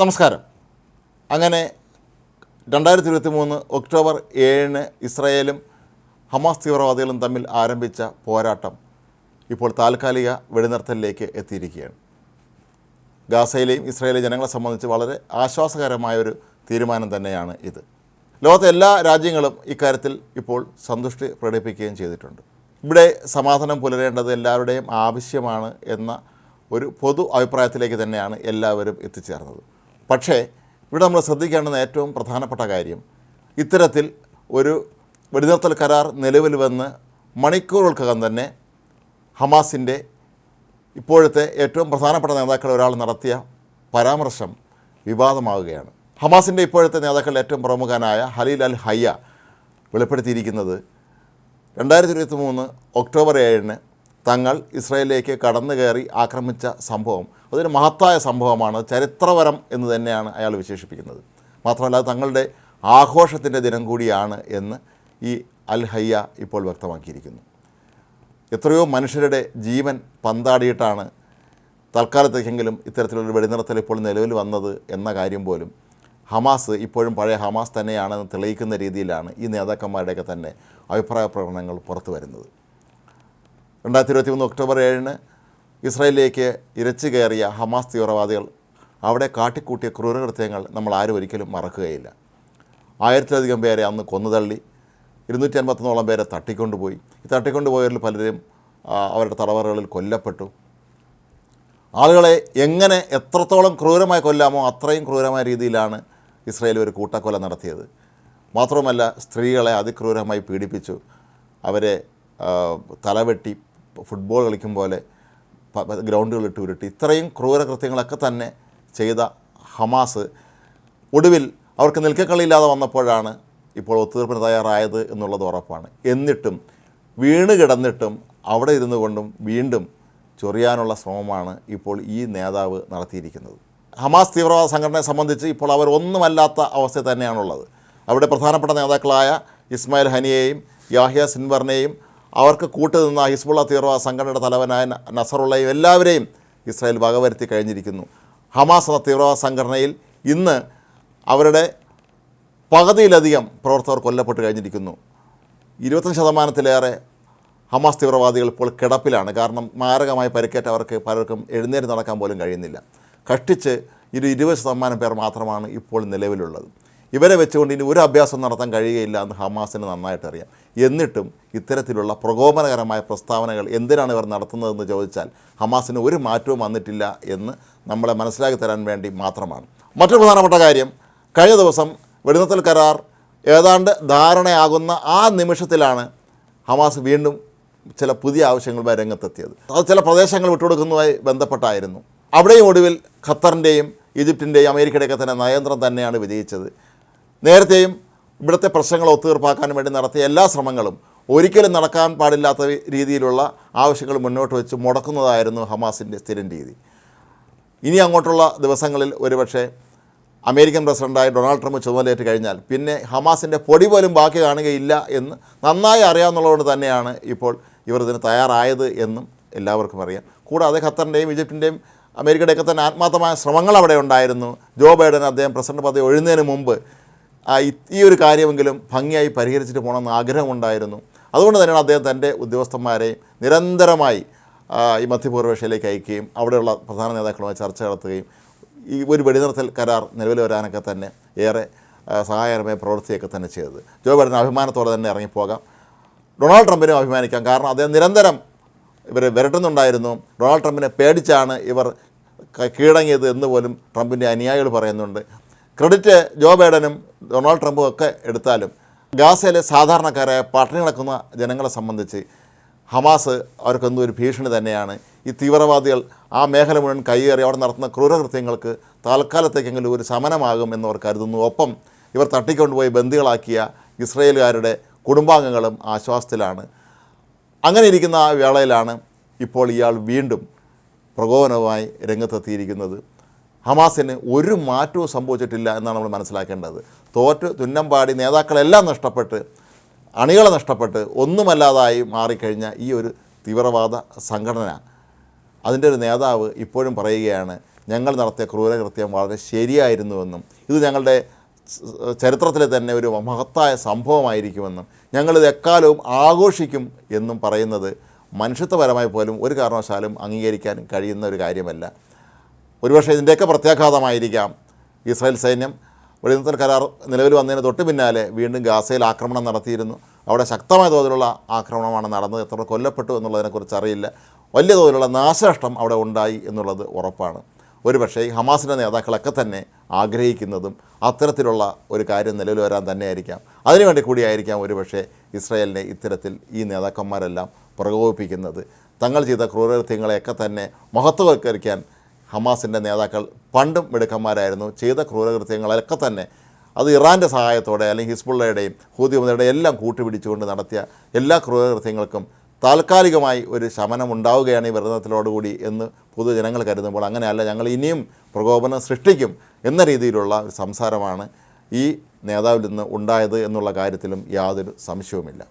നമസ്കാരം. അങ്ങനെ രണ്ടായിരത്തി ഇരുപത്തി മൂന്ന് ഒക്ടോബർ ഏഴിന് ഇസ്രയേലും ഹമാസ് തീവ്രവാദികളും തമ്മിൽ ആരംഭിച്ച പോരാട്ടം ഇപ്പോൾ താൽക്കാലിക വെടിനിർത്തലിലേക്ക് എത്തിയിരിക്കുകയാണ്. ഗാസയിലെയും ഇസ്രയേലിലെ ജനങ്ങളെ സംബന്ധിച്ച് വളരെ ആശ്വാസകരമായ ഒരു തീരുമാനം തന്നെയാണ് ഇത്. ലോകത്തെ എല്ലാ രാജ്യങ്ങളും ഇക്കാര്യത്തിൽ ഇപ്പോൾ സന്തുഷ്ടി പ്രകടിപ്പിക്കുകയും ചെയ്തിട്ടുണ്ട്. ഇവിടെ സമാധാനം പുലരേണ്ടത് എല്ലാവരുടെയും ആവശ്യമാണ് എന്ന ഒരു പൊതു അഭിപ്രായത്തിലേക്ക് തന്നെയാണ് എല്ലാവരും എത്തിച്ചേർന്നത്. പക്ഷേ ഇവിടെ നമ്മൾ ശ്രദ്ധിക്കേണ്ടുന്ന ഏറ്റവും പ്രധാനപ്പെട്ട കാര്യം ഇത്തരത്തിൽ ഒരു വെടിനിർത്തൽ കരാർ നിലവിൽ വന്ന് മണിക്കൂറുകൾക്കകം തന്നെ ഹമാസിന്റെ ഇപ്പോഴത്തെ ഏറ്റവും പ്രധാനപ്പെട്ട നേതാക്കൾ ഒരാൾ നടത്തിയ പരാമർശം വിവാദമാവുകയാണ് ഹമാസിന്റെ ഇപ്പോഴത്തെ നേതാക്കളിൽ ഏറ്റവും പ്രമുഖനായ ഹലീൽ അൽ ഹയ്യ വെളിപ്പെടുത്തിയിരിക്കുന്നത് രണ്ടായിരത്തി ഇരുപത്തി മൂന്ന് ഒക്ടോബർ ഏഴിന് തങ്ങൾ ഇസ്രയേലിലേക്ക് കടന്നു കയറി ആക്രമിച്ച സംഭവം അതൊരു മഹത്തായ സംഭവമാണ് ചരിത്രപരം എന്ന് തന്നെയാണ് അയാൾ വിശേഷിപ്പിക്കുന്നത്. മാത്രമല്ല തങ്ങളുടെ ആഘോഷത്തിന്റെ ദിനം കൂടിയാണ് എന്ന് ഈ അൽ ഹയ്യ ഇപ്പോൾ വ്യക്തമാക്കിയിരിക്കുന്നു. എത്രയോ മനുഷ്യരുടെ ജീവൻ പന്താടിയിട്ടാണ് തൽക്കാലത്തേക്കെങ്കിലും ഇത്തരത്തിലുള്ള വെടിനിർത്തൽ ഇപ്പോൾ നിലവിൽ വന്നത് എന്ന കാര്യം പോലും ഹമാസ് ഇപ്പോഴും പഴയ ഹമാസ് തന്നെയാണെന്ന് തെളിയിക്കുന്ന രീതിയിലാണ് ഈ നേതാക്കന്മാരുടെയൊക്കെ തന്നെ അഭിപ്രായ പ്രകടനങ്ങൾ പുറത്തു വരുന്നത്. രണ്ടായിരത്തി ഇരുപത്തി മൂന്ന് ഒക്ടോബർ ഏഴിന് ഇസ്രായേലിലേക്ക് ഇരച്ചു കയറിയ ഹമാസ് തീവ്രവാദികൾ അവിടെ കാട്ടിക്കൂട്ടിയ ക്രൂരകൃത്യങ്ങൾ നമ്മൾ ആരും ഒരിക്കലും മറക്കുകയില്ല. ആയിരത്തിലധികം പേരെ അന്ന് കൊന്നുതള്ളി ഇരുന്നൂറ്റി അൻപത്തൊന്നോളം പേരെ തട്ടിക്കൊണ്ടുപോയി. ഈ തട്ടിക്കൊണ്ടുപോയവരിൽ പലരും അവരുടെ തടവറകളിൽ കൊല്ലപ്പെട്ടു. ആളുകളെ എങ്ങനെ എത്രത്തോളം ക്രൂരമായി കൊല്ലാമോ അത്രയും ക്രൂരമായ രീതിയിലാണ് ഇസ്രയേൽ ഒരു കൂട്ടക്കൊല നടത്തിയത്. മാത്രമല്ല സ്ത്രീകളെ അതിക്രൂരമായി പീഡിപ്പിച്ചു. അവരെ തലവെട്ടി ഫുട്ബോൾ കളിക്കും പോലെ ഗ്രൗണ്ടുകളിട്ട് ഉരുട്ടി. ഇത്രയും ക്രൂരകൃത്യങ്ങളൊക്കെ തന്നെ ചെയ്ത ഹമാസ് ഒടുവിൽ അവർക്ക് നിൽക്കക്കളിയില്ലാതെ വന്നപ്പോഴാണ് ഇപ്പോൾ ഒത്തുതീർപ്പിന് തയ്യാറായത് എന്നുള്ളത് ഉറപ്പാണ്. എന്നിട്ടും വീണ് കിടന്നിട്ടും അവിടെ ഇരുന്നു കൊണ്ടും വീണ്ടും ചൊറിയാനുള്ള ശ്രമമാണ് ഇപ്പോൾ ഈ നേതാവ് നടത്തിയിരിക്കുന്നത്. ഹമാസ് തീവ്രവാദ സംഘടനയെ സംബന്ധിച്ച് ഇപ്പോൾ അവർ ഒന്നുമല്ലാത്ത അവസ്ഥ തന്നെയാണുള്ളത്. അവിടെ പ്രധാനപ്പെട്ട നേതാക്കളായ ഇസ്മായിൽ ഹനിയെയും യാഹിയ സിൻവറിനെയും അവർക്ക് കൂട്ടുനിന്ന ഹിസ്ബുള്ള തീവ്രവാദ സംഘടനയുടെ തലവനായ നസറുള്ളയും എല്ലാവരെയും ഇസ്രായേൽ വകവരുത്തി കഴിഞ്ഞിരിക്കുന്നു. ഹമാസ് എന്ന തീവ്രവാദ സംഘടനയിൽ ഇന്ന് അവരുടെ പകുതിയിലധികം പ്രവർത്തകർ കൊല്ലപ്പെട്ട് കഴിഞ്ഞിരിക്കുന്നു. ഇരുപത്തഞ്ച് ശതമാനത്തിലേറെ ഹമാസ് തീവ്രവാദികൾ ഇപ്പോൾ കിടപ്പിലാണ്. കാരണം മാരകമായി പരിക്കേറ്റ് അവർക്ക് പലർക്കും എഴുന്നേറ്റ് നടക്കാൻ പോലും കഴിയുന്നില്ല. കഷ്ടിച്ച് ഒരു ഇരുപത് ശതമാനം പേർ മാത്രമാണ് ഇപ്പോൾ നിലവിലുള്ളത്. ഇവരെ വെച്ചുകൊണ്ട് ഇനി ഒരു അഭ്യാസം നടത്താൻ കഴിയുകയില്ല എന്ന് ഹമാസിന് നന്നായിട്ട് അറിയാം. എന്നിട്ടും ഇത്തരത്തിലുള്ള പ്രകോപനകരമായ പ്രസ്താവനകൾ എന്തിനാണ് ഇവർ നടത്തുന്നതെന്ന് ചോദിച്ചാൽ ഹമാസിന് ഒരു മാറ്റവും വന്നിട്ടില്ല എന്ന് നമ്മളെ മനസ്സിലാക്കി തരാൻ വേണ്ടി മാത്രമാണ്. മറ്റൊരു പ്രധാനപ്പെട്ട കാര്യം കഴിഞ്ഞ ദിവസം വെടിനിർത്തൽ കരാർ ഏതാണ്ട് ധാരണയാകുന്ന ആ നിമിഷത്തിലാണ് ഹമാസ് വീണ്ടും ചില പുതിയ ആവശ്യങ്ങളുമായി രംഗത്തെത്തിയത്. അത് ചില പ്രദേശങ്ങൾ വിട്ടുകൊടുക്കുന്നതുമായി ബന്ധപ്പെട്ടായിരുന്നു. അവിടെയും ഒടുവിൽ ഖത്തറിന്റെയും ഈജിപ്തിന്റെയും അമേരിക്കയുടെയൊക്കെ തന്നെ നയന്ത്രം തന്നെയാണ് വിജയിച്ചത്. നേരത്തെയും ഇവിടുത്തെ പ്രശ്നങ്ങൾ ഒത്തുതീർപ്പാക്കാൻ വേണ്ടി നടത്തിയ എല്ലാ ശ്രമങ്ങളും ഒരിക്കലും നടക്കാൻ പാടില്ലാത്ത രീതിയിലുള്ള ആവശ്യങ്ങൾ മുന്നോട്ട് വെച്ച് മുടക്കുന്നതായിരുന്നു ഹമാസിന്റെ സ്ഥിരം രീതി. ഇനി അങ്ങോട്ടുള്ള ദിവസങ്ങളിൽ ഒരുപക്ഷെ അമേരിക്കൻ പ്രസിഡന്റായ ഡൊണാൾഡ് ട്രംപ് ചുമതലയേറ്റ് കഴിഞ്ഞാൽ പിന്നെ ഹമാസിന്റെ പൊടി പോലും ബാക്കി കാണുകയില്ല എന്ന് നന്നായി അറിയാവുന്നതുകൊണ്ട് തന്നെയാണ് ഇപ്പോൾ ഇവർ ഇതിന് തയ്യാറായത് എന്നും എല്ലാവർക്കും അറിയാം. കൂടാതെ ഖത്തറിന്റെയും ഈജിപ്തിന്റെയും അമേരിക്കയുടെയൊക്കെ തന്നെ ആത്മാർത്ഥമായ ശ്രമങ്ങൾ അവിടെ ഉണ്ടായിരുന്നു. ജോ ബൈഡൻ അദ്ദേഹം പ്രസിഡന്റ് പദവി ഒഴിഞ്ഞതിന് മുമ്പ് ഈ- ഒരു കാര്യമെങ്കിലും ഭംഗിയായി പരിഹരിച്ചിട്ട് പോകണമെന്ന് ആഗ്രഹമുണ്ടായിരുന്നു. അതുകൊണ്ട് തന്നെയാണ് അദ്ദേഹം തന്റെ ഉദ്യോഗസ്ഥന്മാരെ നിരന്തരമായി ഈ മധ്യപൂർവേഷ്യയിലേക്ക് അയക്കുകയും അവിടെയുള്ള പ്രധാന നേതാക്കളുമായി ചർച്ച നടത്തുകയും ഈ ഒരു വെടിനിർത്തൽ കരാർ നിലവിൽ വരാനൊക്കെ തന്നെ ഏറെ സഹായകരമായ പ്രവൃത്തിയൊക്കെ തന്നെ ചെയ്തത്. ജോ ബൈഡൻ അഭിമാനത്തോടെ തന്നെ ഇറങ്ങിപ്പോകാം. ഡൊണാൾഡ് ട്രംപിനെ അഭിമാനിക്കാം. കാരണം അദ്ദേഹം നിരന്തരം ഇവർ വിരട്ടുന്നുണ്ടായിരുന്നു. ഡൊണാൾഡ് ട്രംപിനെ പേടിച്ചാണ് ഇവർ കീഴടങ്ങിയത് എന്ന് പോലും ട്രംപിന്റെ അനുയായികൾ പറയുന്നുണ്ട്. ക്രെഡിറ്റ് ജോ ബൈഡനും ഡൊണാൾഡ് ട്രംപും ഒക്കെ എടുത്താലും ഗാസയിലെ സാധാരണക്കാരായ പട്ടിണി കിടക്കുന്ന ജനങ്ങളെ സംബന്ധിച്ച് ഹമാസ് അവർക്കെന്തോ ഒരു ഭീഷണി തന്നെയാണ്. ഈ തീവ്രവാദികൾ ആ മേഖല മുഴുവൻ കൈയേറി അവിടെ നടത്തുന്ന ക്രൂരകൃത്യങ്ങൾക്ക് താൽക്കാലത്തേക്കെങ്കിലും ഒരു സമനമാകും എന്നവർ കരുതുന്നു. ഒപ്പം ഇവർ തട്ടിക്കൊണ്ടുപോയി ബന്ദികളാക്കിയ ഇസ്രയേലുകാരുടെ കുടുംബാംഗങ്ങളും ആശ്വാസത്തിലാണ്. അങ്ങനെ ഇരിക്കുന്ന ആ വേളയിലാണ് ഇപ്പോൾ ഇയാൾ വീണ്ടും പ്രകോപനവുമായി രംഗത്തെത്തിയിരിക്കുന്നത്. ഹമാസിന് ഒരു മാറ്റവും സംഭവിച്ചിട്ടില്ല എന്നാണ് നമ്മൾ മനസ്സിലാക്കേണ്ടത്. തോറ്റ് തുന്നമ്പാടി നേതാക്കളെല്ലാം നഷ്ടപ്പെട്ട് അണികളെ നഷ്ടപ്പെട്ട് ഒന്നുമല്ലാതായി മാറിക്കഴിഞ്ഞ ഈ ഒരു തീവ്രവാദ സംഘടന. അതിന്റെ ഒരു നേതാവ് ഇപ്പോഴും പറയുകയാണ് ഞങ്ങൾ നടത്തിയ ക്രൂരകൃത്യം വളരെ ശരിയായിരുന്നുവെന്നും ഇത് ഞങ്ങളുടെ ചരിത്രത്തിലെ തന്നെ ഒരു മഹത്തായ സംഭവമായിരിക്കുമെന്നും ഞങ്ങളിത് എക്കാലവും ആഘോഷിക്കും എന്നും പറയുന്നത് മനുഷ്യത്വപരമായി പോലും ഒരു കാരണവശാലും അംഗീകരിക്കാൻ കഴിയുന്ന ഒരു കാര്യമല്ല. ഒരുപക്ഷെ ഇതിന്റെയൊക്കെ പ്രത്യാഘാതമായിരിക്കാം ഇസ്രായേൽ സൈന്യം വെടിനിർത്തൽ കരാർ നിലവിൽ വന്നതിന് തൊട്ട് പിന്നാലെ വീണ്ടും ഗാസയിൽ ആക്രമണം നടത്തിയിരുന്നു. അവിടെ ശക്തമായ തോതിലുള്ള ആക്രമണമാണ് നടന്നത്. എത്ര കൊല്ലപ്പെട്ടു എന്നുള്ളതിനെക്കുറിച്ച് അറിയില്ല. വലിയ തോതിലുള്ള നാശനഷ്ടം അവിടെ ഉണ്ടായി എന്നുള്ളത് ഉറപ്പാണ്. ഒരുപക്ഷേ ഈ ഹമാസിന്റെ നേതാക്കളൊക്കെ തന്നെ ആഗ്രഹിക്കുന്നതും അത്തരത്തിലുള്ള ഒരു കാര്യം നിലവിൽ വരാൻ തന്നെയായിരിക്കാം. അതിനുവേണ്ടി കൂടിയായിരിക്കാം ഒരുപക്ഷേ ഇസ്രായേലിനെ ഇത്തരത്തിൽ ഈ നേതാക്കന്മാരെല്ലാം പ്രകോപിപ്പിക്കുന്നത്. തങ്ങൾ ചെയ്ത ക്രൂരകൃത്യങ്ങളെയൊക്കെ തന്നെ മഹത്വവൽക്കരിക്കാൻ ഹമാസിന്റെ നേതാക്കൾ പണ്ടും മിടുക്കന്മാരായിരുന്നു. ചെയ്ത ക്രൂരകൃത്യങ്ങളൊക്കെ തന്നെ അത് ഇറാന്റെ സഹായത്തോടെ അല്ലെങ്കിൽ ഹിസ്ബുള്ളയുടെയും ഹൂദിയുമതയുടെയും എല്ലാം കൂട്ടുപിടിച്ചുകൊണ്ട് നടത്തിയ എല്ലാ ക്രൂരകൃത്യങ്ങൾക്കും താൽക്കാലികമായി ഒരു ശമനം ഉണ്ടാവുകയാണ് ഈ വ്രതത്തിലോടുകൂടി എന്ന് പൊതുജനങ്ങൾ കരുതുമ്പോൾ അങ്ങനെയല്ല ഞങ്ങൾ ഇനിയും പ്രകോപനം സൃഷ്ടിക്കും എന്ന രീതിയിലുള്ള ഒരു സംസാരമാണ് ഈ നേതാവിൽ നിന്ന് ഉണ്ടായത് എന്നുള്ള കാര്യത്തിലും യാതൊരു സംശയവുമില്ല.